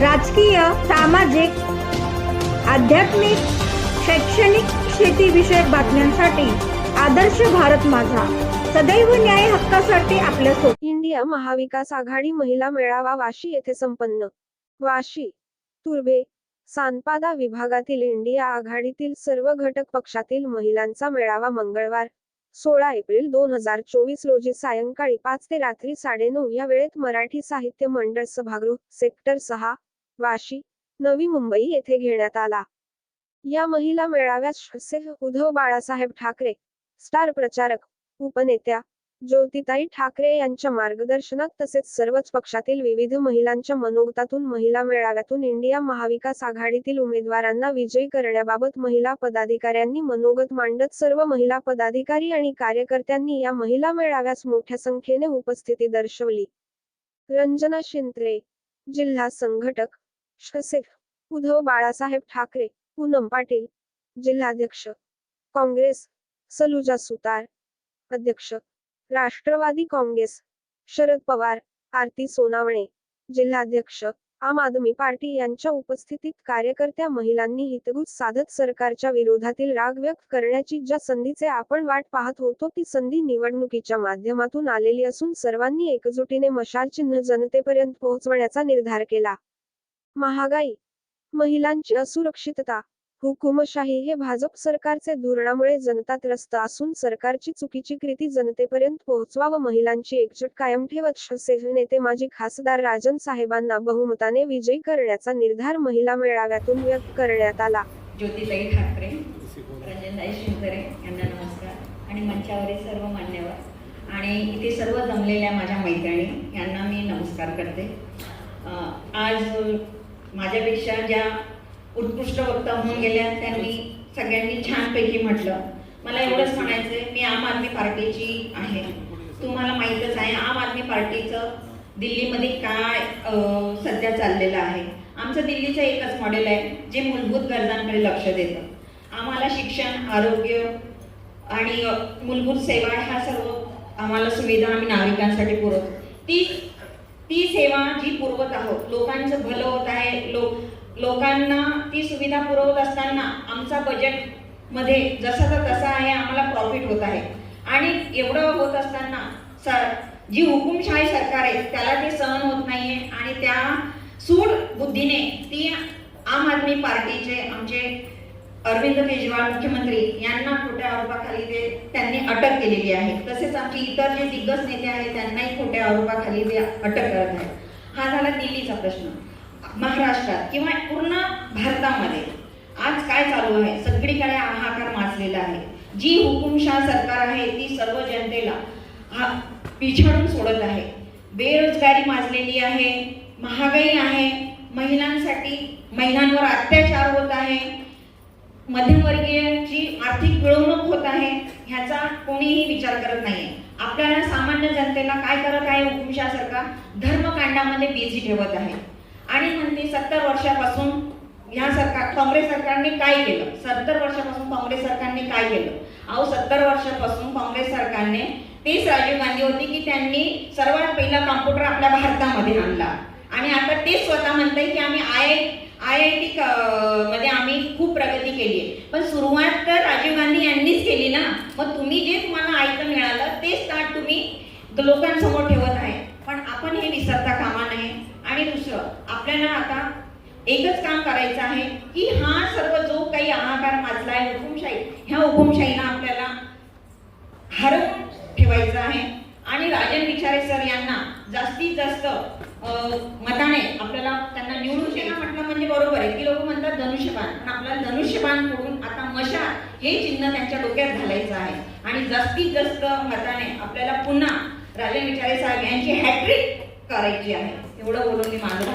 राजकीय सामाजिक आध्यात्मिक शैक्षणिक शेतीविषयक बातम्यांसाठी आदर्श भारत माझा. सदैव न्याय हक्कासाठी आपल्यासोबत इंडिया महाविकास आघाडी महिला मेळावा वाशी येथे संपन्न. वाशी तुर्भे सानपादा विभागातील इंडिया आघाडीतील सर्व घटक पक्षातील महिलांचा मेळावा मंगळवार सोळा एप्रिल दोन हजार चोवीस रोजी सायंकाळी पाच ते रात्री साडेनऊ या वेळेत मराठी साहित्य मंडळ सभागृह सेक्टर सहा वाशी नवी मुंबई येथे घेण्यात आला. या महिला मेळाव्यात उद्धव बाळासाहेब ठाकरे स्टार प्रचारक उपनेत्या ज्योतिताई ठाकरे यांच्या मार्गदर्शनात तसेच सर्वच पक्षातील विविध महिलांच्या मनोगतातून महिला मेळाव्यातून इंडिया महाविकास आघाडीतील उमेदवारांना विजयी करण्याबाबत महिला पदाधिकाऱ्यांनी मनोगत मांडत सर्व महिला पदाधिकारी आणि कार्यकर्त्यांनी या महिला मेळाव्यास मोठ्या संख्येने उपस्थिती दर्शवली. रंजना शिंत्रे जिल्हा संघटक शसेफ उद्धव बाळासाहेब ठाकरे पूनम पाटील जिल्हाध्यक्ष. काँग्रेस सलुजा सुतार अध्यक्ष. राष्ट्रवादी काँग्रेस शरद पवार आरती सोनावणे जिल्हाध्यक्ष. आम आदमी पार्टी यांच्या उपस्थितीत कार्यकर्त्या महिलांनी हितगुज साधत सरकारच्या विरोधातील राग व्यक्त करण्याची ज्या संधीचे आपण वाट पाहत होतो ती संधी निवडणुकीच्या माध्यमातून आलेली असून सर्वांनी एकजुटीने मशाल चिन्ह जनतेपर्यंत पोहोचवण्याचा निर्धार केला. महागाई महिलांची असुरक्षितता हुकुमशाही हे भाजप सरकारचे धोरणामुळे जनता त्रस्त असून सरकारची चुकीची कृती जनतेपर्यंत पोहोचवा व महिलांची एकजूट कायम ठेवत शिवसेना नेते माजी खासदार राजन साहेबांना बहुमताने विजयी करण्याचा निर्धार महिला मेळाव्यातून व्यक्त करण्यात आला. ज्योतिताई ठाकरे रंजनताई शिवकरे यांना नमस्कार. आणि मंचावरील सर्व मान्यवर आणि इथे सर्व जमलेल्या माझ्या मैत्रिणी यांना मी नमस्कार करते. आज माझ्यापेक्षा ज्या उत्कृष्ट वक्ता होऊन गेल्या त्यांनी सगळ्यांनी छानपैकी म्हटलं. मला एवढंच म्हणायचंय मी आम आदमी पार्टीची आहे. तुम्हाला माहीतच आहे आम आदमी पार्टीचं दिल्लीमध्ये काय सध्या चाललेलं आहे. आमचं दिल्लीचं एकच मॉडेल आहे जे मूलभूत गरजांकडे लक्ष देतं. आम्हाला शिक्षण आरोग्य आणि मूलभूत सेवा ह्या सर्व आम्हाला सुविधा आम्ही नागरिकांसाठी पुरवतो. ती ती सेवा जी पुरवत आहोत लोकांचं भलं होत आहे लोक लोकांना ती सुविधा पुरवत असताना आमचा बजेटमध्ये जसाचा तसा आहे आम्हाला प्रॉफिट होत आहे. आणि एवढं होत असताना सर जी हुकुमशाही सरकार आहे त्याला ते सहन होत नाहीये आणि त्या सूड बुद्धीने ती आम आदमी पार्टीचे आमचे अरविंद केजरीवाल मुख्यमंत्री यांना खोट्या आरोपाखाली ते त्यांनी अटक केलेली आहे. तसेच आमचे इतर जे दिग्गज नेते आहेत त्यांनाही खोट्या आरोपाखाली ते अटक करत आहेत. हा झाला दिल्लीचा प्रश्न. महाराष्ट्रात किंवा पूर्ण भारतामध्ये आज काय चालू आहे? सगळीकडे हाहाकार माजलेला आहे. जी हुकुमशाह सरकार आहे ती सर्व जनतेला हा पिछाडून सोडत आहे. बेरोजगारी माजलेली आहे महागाई आहे महिलांसाठी महिलांवर अत्याचार होत आहे. मध्यमवर्गीयची आर्थिक पिळवणूक होत आहे ह्याचा कोणीही विचार करत नाहीये. आपल्याला सामान्य जनतेला काय करत आहे हुकुमशाह सरकार धर्मकांडामध्ये बिझी ठेवत आहे. आणि म्हणते सत्तर वर्षापासून ह्या सरकार काँग्रेस सरकारने काय केलं? सत्तर वर्षापासून काँग्रेस सरकारने काय केलं? अहो सत्तर वर्षापासून काँग्रेस सरकारने तीच राजीव गांधी होती की त्यांनी सर्वात पहिला कॉम्प्युटर आपल्या भारतामध्ये आणला. आणि आता ते स्वतः म्हणताय की आम्ही आय आय आय टी मध्ये आम्ही खूप प्रगती केली आहे. पण सुरुवात तर राजीव गांधी यांनीच केली ना? मग तुम्ही जे तुम्हाला ऐकलं मिळालं तेच ताट तुम्ही लोकांसमोर ठेवत आहे. पण आपण हे विसरता कामा नये. आणि दुसरं आपल्याला आता एकच काम करायचं आहे की हा सर्व जो काही आहाकार माजला आहे हुकुमशाही ह्या हुकुमशाहीला आपल्याला हरवून ठेवायचं आहे. आणि राजन विचारे सर यांना जास्तीत जास्त मताने आपल्याला त्यांना निवडून देणं म्हटलं म्हणजे बरोबर आहे. की लोक म्हणतात धनुष्यबाण. पण आपल्याला धनुष्यबाण करून आता मशाल हे चिन्ह त्यांच्या डोक्यात घालायचं आहे. आणि जास्तीत जास्त मताने आपल्याला पुन्हा राजे विचारे साहेब यांची हॅट्रिक करायची आहे. एवढं बोलून मी माझं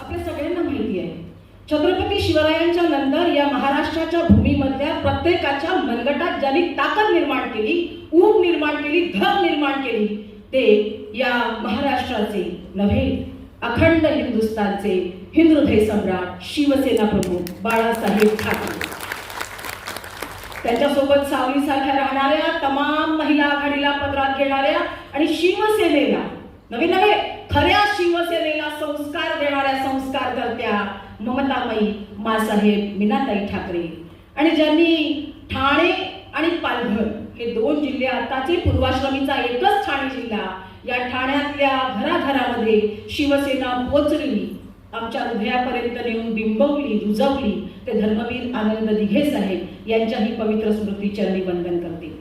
आपल्या सगळ्यांना माहिती आहे. छत्रपती शिवरायांच्या नंतर या महाराष्ट्राच्या भूमीमधल्या प्रत्येकाच्या मनगटात ज्यांनी ताकद निर्माण केली ऊब निर्माण केली धग निर्माण केली ते या महाराष्ट्राचे नव्हे अखंड हिंदुस्थानचे हिंदुहृदय सम्राट शिवसेना प्रमुख बाळासाहेब ठाकरे. त्यांच्यासोबत सावलीसारख्या राहणाऱ्या तमाम महिला आघाडीला पत्रात घेणाऱ्या आणि शिवसेनेला नवीन नव्हे खऱ्या शिवसेनेला संस्कार देणाऱ्या संस्कार करत्या ममताबाई मासाहेब मीनाताई ठाकरे. आणि ज्यांनी ठाणे आणि पालघर हे दोन जिल्हे आताचे पूर्वाश्रमीचा एकच ठाणे जिल्हा. या ठाण्यातल्या घराघरामध्ये शिवसेना पोचली आमच्या हृदयापर्यंत नेऊन बिंबवली रुजवली ते धर्मवीर आनंद दिघे साहेब यांच्याही पवित्र स्मृतीचरणी वंदन करते.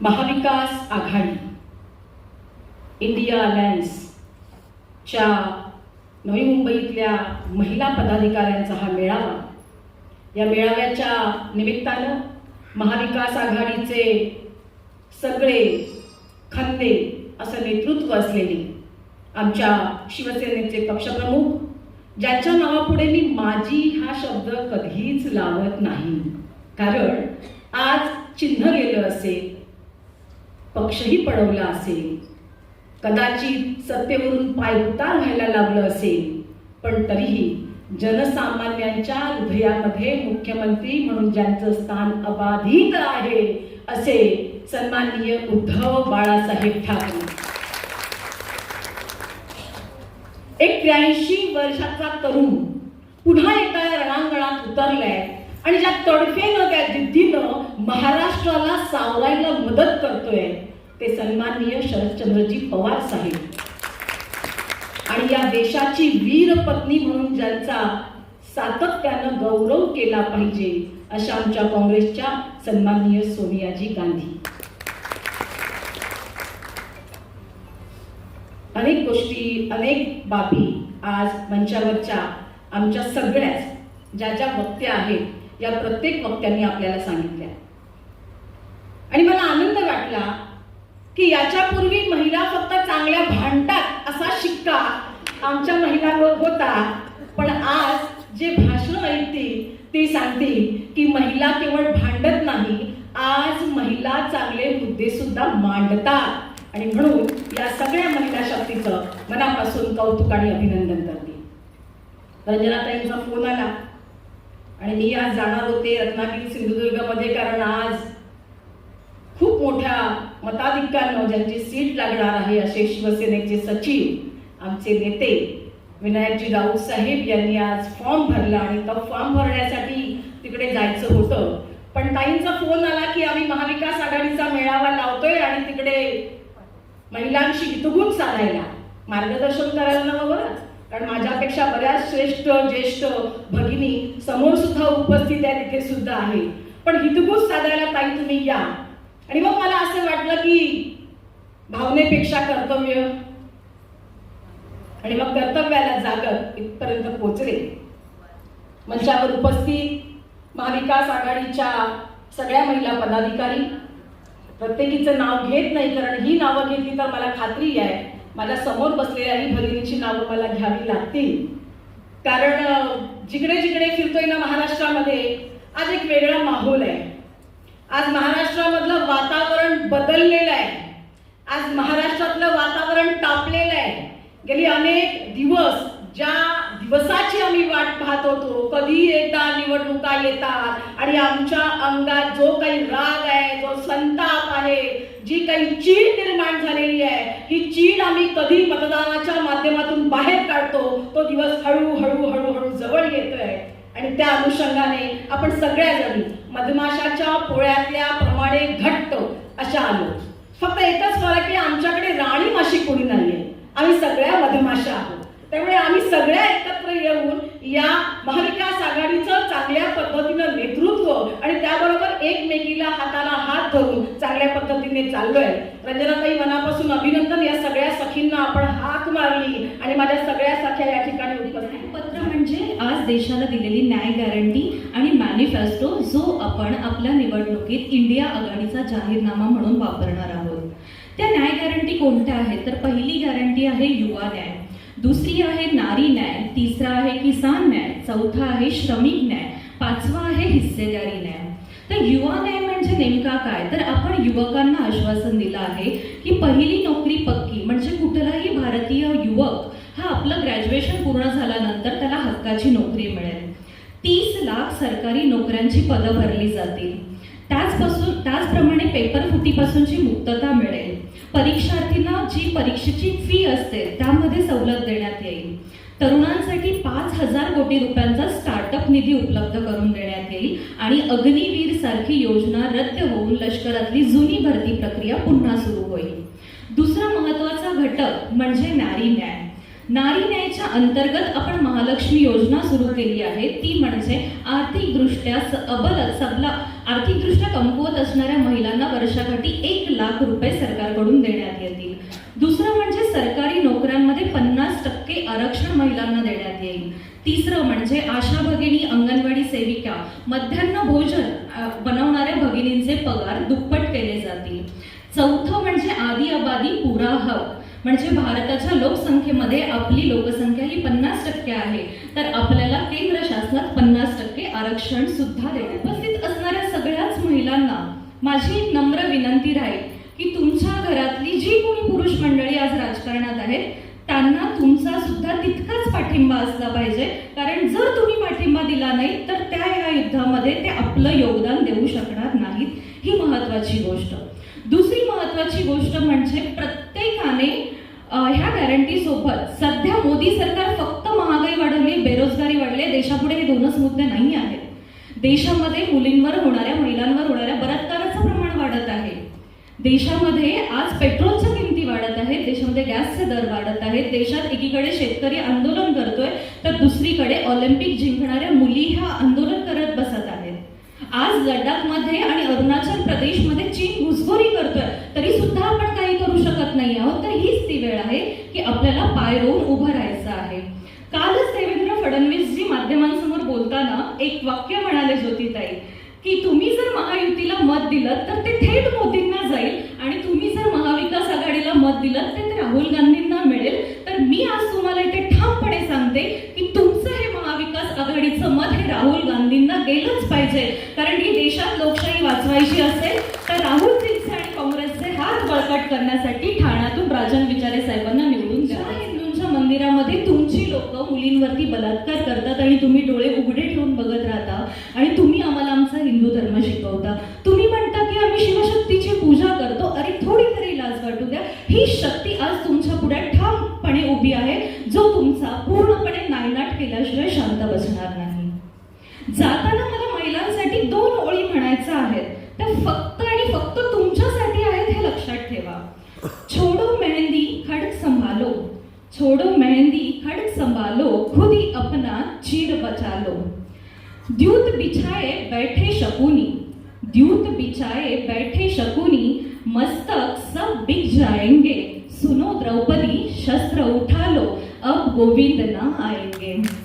महाविकास आघाडी. इंडिया अलायन्स च्या नवी मुंबईतल्या महिला पदाधिकाऱ्यांचा हा मेळावा या मेळाव्याच्या निमित्तानं महाविकास आघाडीचे सगळे खंदे असं नेतृत्व असलेले आमच्या शिवसेनेचे पक्षप्रमुख ज्यांच्या नावापुढे मी माझी हा शब्द कधीच लावत नाही. कारण आज चिन्ह गेलं असेल पक्षही पडवला असेल कदाचित सत्तेवरून पायउतार व्हायला लागलं असेल पण तरीही जनसामान्यांच्या हृदयामध्ये मुख्यमंत्री म्हणून ज्यांचं स्थान अबाधित आहे असे सन्माननीय उद्धव बाळासाहेब ठाकरे. एक त्र्याऐंशी वर्षाचा तरुण पुन्हा एकदा रणांगणात उतरलाय आणि ज्या तडफेनं त्या जिद्दीनं महाराष्ट्राला सावरायला मदत करतोय ते सन्माननीय शरदचंद्रजी पवार साहेब. आणि या देशाची वीर पत्नी म्हणून ज्यांचा सातत्यानं गौरव केला पाहिजे अशा आमच्या काँग्रेसच्या सन्माननीय सोनियाजी गांधी. अनेक गोष्टी अनेक बाबी आज मंचावरच्या आमच्या सगळ्याच ज्या ज्या वक्त्या आहेत या प्रत्येक वक्त्यांनी आपल्याला सांगितल्या. आणि मला आनंद वाटला की याच्यापूर्वी महिला फक्त चांगल्या भांडतात असा शिक्का आमच्या लोक होता पण आज जे भाषण ऐकतील ते सांगतील की महिला केवळ भांडत नाही आज महिला चांगले मुद्दे सुद्धा मांडतात. आणि म्हणून या सगळ्या महिला शक्तीचं मनापासून कौतुक आणि अभिनंदन करते. रंजनाताईंचा फोन आला. आणि मी आज जाणार होते रत्नागिरी सिंधुदुर्गमध्ये कारण आज खूप मोठ्या मताधिक्यानं ज्यांची सीट लागणार आहे असे शिवसेनेचे सचिव आमचे नेते. विनायकजी राऊत साहेब यांनी आज फॉर्म भरला आणि तो फॉर्म भरण्यासाठी तिकडे जायचं होतं. पण ताईंचा फोन आला की आम्ही महाविकास आघाडीचा मेळावा लावतोय आणि तिकडे महिलांशी हितगुण साधायला मार्गदर्शन करायला नवं बरं. कारण माझ्यापेक्षा बऱ्याच श्रेष्ठ ज्येष्ठ भगिनी समोर सुद्धा उपस्थित आहे तिथे सुद्धा आहे पण हितगुज साधायला ताई तुम्ही या. आणि मग मला असं वाटलं की भावनेपेक्षा कर्तव्य आणि मग कर्तव्याला जागत इथपर्यंत पोचले. मंचावर उपस्थित महाविकास आघाडीच्या सगळ्या महिला पदाधिकारी. प्रत्येकीचं नाव घेत नाही कारण ही नावं घेतली तर मला खात्री आहे माझ्यासमोर बसलेल्या ही भगिनीची नावं मला घ्यावी लागतील. कारण जिकडे जिकडे फिरतोय ना महाराष्ट्रामध्ये आज एक वेगळा माहोल आहे. आज महाराष्ट्रामधलं वातावरण बदललेलं आहे. आज महाराष्ट्रातलं वातावरण तापलेलं आहे. गेली अनेक दिवस ज्या दिवसाची आम्ही वाट पाहत होतो कधी एकदा निवडणुका येतात आणि आमच्या अंगात जो काही राग आहे जो संताप आहे जी काही चीड निर्माण झालेली आहे ही चीड आम्ही कधी मतदानाच्या माध्यमातून बाहेर काढतो तो दिवस हळूहळू हळूहळू जवळ येतोय. आणि त्या अनुषंगाने आपण सगळ्याजणी मधमाशाच्या पोळ्यातल्या प्रमाणे घट्ट अशा आलो. फक्त एकच फरक आहे आमच्याकडे राणी माशी कोणी नाहीये. आम्ही सगळ्या मधमाशा आहोत. त्यामुळे आम्ही सगळ्या एकत्र येऊन या महाविकास आघाडीचं चांगल्या पद्धतीनं नेतृत्व आणि त्याबरोबर एकमेकीला हाताला हात धरून चांगल्या पद्धतीने चाललोय. रंजनाताई मनापासून अभिनंदन. या सगळ्या सखींना आपण हाक मारली आणि माझ्या सगळ्या सख्या या ठिकाणी उपस्थित पत्र म्हणजे आज देशाला दिलेली न्याय गॅरंटी आणि मॅनिफेस्टो जो आपण आपल्या निवडणुकीत इंडिया आघाडीचा जाहीरनामा म्हणून वापरणार आहोत. त्या न्याय कोणत्या आहेत तर पहिली गॅरंटी आहे युवा न्याय. दुसरी आहे नारी न्याय. तिसरा आहे किसान न्याय. चौथा आहे श्रमिक न्याय. पाचवा आहे हिस्सेदारी न्याय. तर युवा न्याय म्हणजे नेमका काय? तर आपण युवकांना आश्वासन दिलं आहे की पहिली नोकरी पक्की म्हणजे कुठलाही भारतीय युवक हा आपलं ग्रॅज्युएशन पूर्ण झाल्यानंतर त्याला हक्काची नोकरी मिळेल. तीस लाख सरकारी नोकऱ्यांची पदं भरली जातील. त्याचपासून त्याचप्रमाणे पेपर फुटीपासूनची मुक्तता मिळेल. परीक्षार्थींना जी परीक्षेची फी असते त्यामध्ये सवलत देण्यात येईल. तरुणांसाठी पाच हजार कोटी रुपयांचा स्टार्टअप निधी उपलब्ध करून देण्यात येईल आणि अग्निवीर सारखी योजना रद्द होऊन लष्करातली जुनी भरती प्रक्रिया पुन्हा सुरू होईल. दुसरा महत्त्वाचा घटक म्हणजे नारी न्याय नारी न्यायच्या अंतर्गत आपण महालक्ष्मी योजना सुरू केली आहे. ती म्हणजे आर्थिकदृष्ट्या स- अबल सबला आर्थिकदृष्ट्या कमकुवत असणाऱ्या महिलांना वर्षाकाठी एक लाख रुपये सरकारकडून देण्यात येतील. दुसरं म्हणजे सरकारी नोकऱ्यांमध्ये पन्नास टक्के आरक्षण महिलांना देण्यात येईल. तिसरं म्हणजे आशा भगिनी अंगणवाडी सेविका मध्यान्ह भोजन बनवणाऱ्या भगिनींचे पगार दुप्पट केले जातील. चौथं म्हणजे आदी अबादी पुरा हव म्हणजे भारताच्या लोकसंख्येमध्ये आपली लोकसंख्या ही पन्नास टक्के आहे. तर आपल्याला केंद्र शासनात पन्नास टक्के आरक्षण सुद्धा देण्यात उपस्थित असणाऱ्या सगळ्याच महिलांना माझी एक नम्र विनंती राहील की तुमच्या घरातली जी कोणी पुरुष मंडळी आज राजकारणात आहेत त्यांना तुमचा सुद्धा तितकाच पाठिंबा असला पाहिजे. कारण जर तुम्ही पाठिंबा दिला नाही तर त्या या युद्धामध्ये ते आपलं योगदान देऊ शकणार नाहीत. ही महत्वाची गोष्ट. दुसरी महत्वाची गोष्ट म्हणजे प्रत्येकाने ह्या गॅरंटी सोबत सध्या मोदी सरकार फक्त महागाई वाढवली बेरोजगारी वाढली देशापुढे हे दोनच मुद्दे नाही आहेत. देशामध्ये मुलींवर होणाऱ्या महिलांवर होणाऱ्या बलात्काराचं प्रमाण वाढत आहे. देशामध्ये आज पेट्रोलच्या किमती वाढत आहेत देशामध्ये गॅसचे दर वाढत आहेत देशात एकीकडे शेतकरी आंदोलन करतोय तर दुसरीकडे ऑलिम्पिक जिंकणाऱ्या मुली ह्या आंदोलन करत बसत आहेत. आज लडाखमध्ये आणि अरुणाचल प्रदेशमध्ये चीन घुसखोरी करतोय तरी सुद्धा आपण करू शकत नाही आहोत. तर हीच ती वेळ आहे की आपल्याला पाय रोवून उभं राहायचं आहे. कालच देवेंद्र फडणवीस जी माध्यमांसमोर बोलताना एक वाक्य म्हणाले ज्योतिताई की तुम्ही जर महायुतीला मत दिलं तर ते थेट मोदींना जाईल आणि तुम्ही जर महाविकास आघाडीला मत दिलं तर ते राहुल गांधींना मिळेल. तर मी आज तुम्हाला इथे ठामपणे सांगते की तुमचं हे महाविकास आघाडीचं मत हे राहुल गांधींना गेलंच पाहिजे. कारण की देशात लोकशाही वाचवायची असेल बलात्कार करतात आणि तुम्ही डोळे छोड़ो मेहंदी, खड़ संभालो, खुद ही अपना चीर बचा लो। द्यूत बिछाए बैठे शकुनी, द्यूत बिछाए बैठे शकुनी, मस्तक सब बिक जाएँगे। सुनो द्रौपदी, शस्त्र उठा लो, अब गोविंद ना आएँगे।